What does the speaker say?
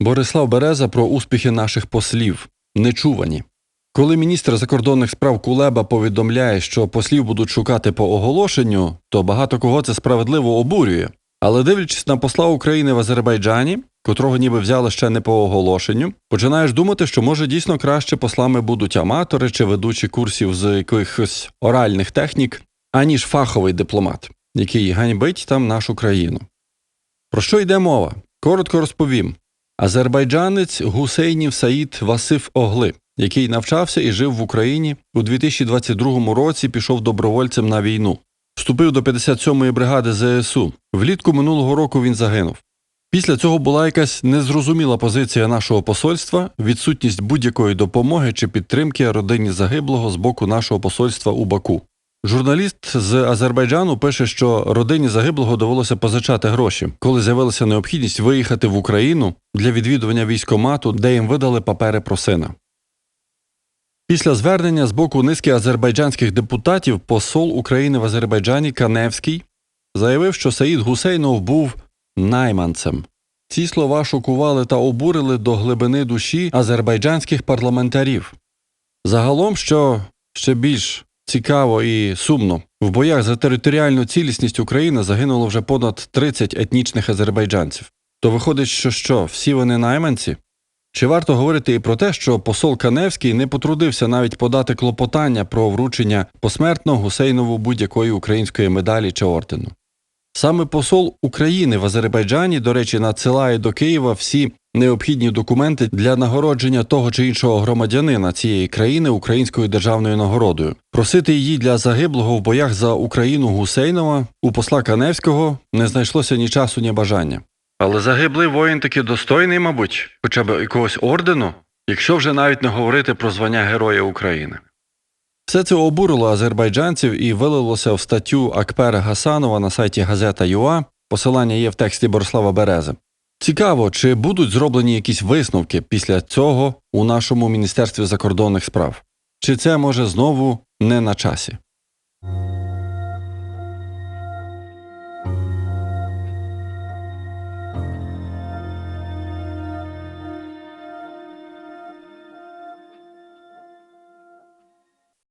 Борислав Береза про успіхи наших послів нечувані. Коли міністр закордонних справ Кулеба повідомляє, що послів будуть шукати по оголошенню, то багато кого це справедливо обурює. Але дивлячись на посла України в Азербайджані, котрого ніби взяли ще не по оголошенню, починаєш думати, що може дійсно краще послами будуть аматори чи ведучі курсів з якихось оральних технік, аніж фаховий дипломат, який ганьбить там нашу країну. Про що йде мова? Коротко розповім. Азербайджанець Гусейнів Саїд Васиф Огли, який навчався і жив в Україні, у 2022 році пішов добровольцем на війну. Вступив до 57-ї бригади ЗСУ. Влітку минулого року він загинув. Після цього була якась незрозуміла позиція нашого посольства, відсутність будь-якої допомоги чи підтримки родині загиблого з боку нашого посольства у Баку. Журналіст з Азербайджану пише, що родині загиблого довелося позичати гроші, коли з'явилася необхідність виїхати в Україну для відвідування військомату, де їм видали папери про сина. Після звернення з боку низки азербайджанських депутатів посол України в Азербайджані Каневський заявив, що Саїд Гусейнов був найманцем. Ці слова шокували та обурили до глибини душі азербайджанських парламентарів. Загалом, що ще більш цікаво і сумно, в боях за територіальну цілісність України загинуло вже понад 30 етнічних азербайджанців. То виходить, що що, всі вони найманці? Чи варто говорити і про те, що посол Каневський не потрудився навіть подати клопотання про вручення посмертно Гусейнову будь-якої української медалі чи ордену? Саме посол України в Азербайджані, до речі, надсилає до Києва всі необхідні документи для нагородження того чи іншого громадянина цієї країни українською державною нагородою. Просити її для загиблого в боях за Україну Гусейнова у посла Каневського не знайшлося ні часу, ні бажання. Але загиблий воїн таки достойний, мабуть, хоча б якогось ордену, якщо вже навіть не говорити про звання Героя України. Все це обурило азербайджанців і вилилося в статтю Акпера Гасанова на сайті Газета ЮА. Посилання є в тексті Борислава Берези. Цікаво, чи будуть зроблені якісь висновки після цього у нашому Міністерстві закордонних справ? Чи це може знову не на часі?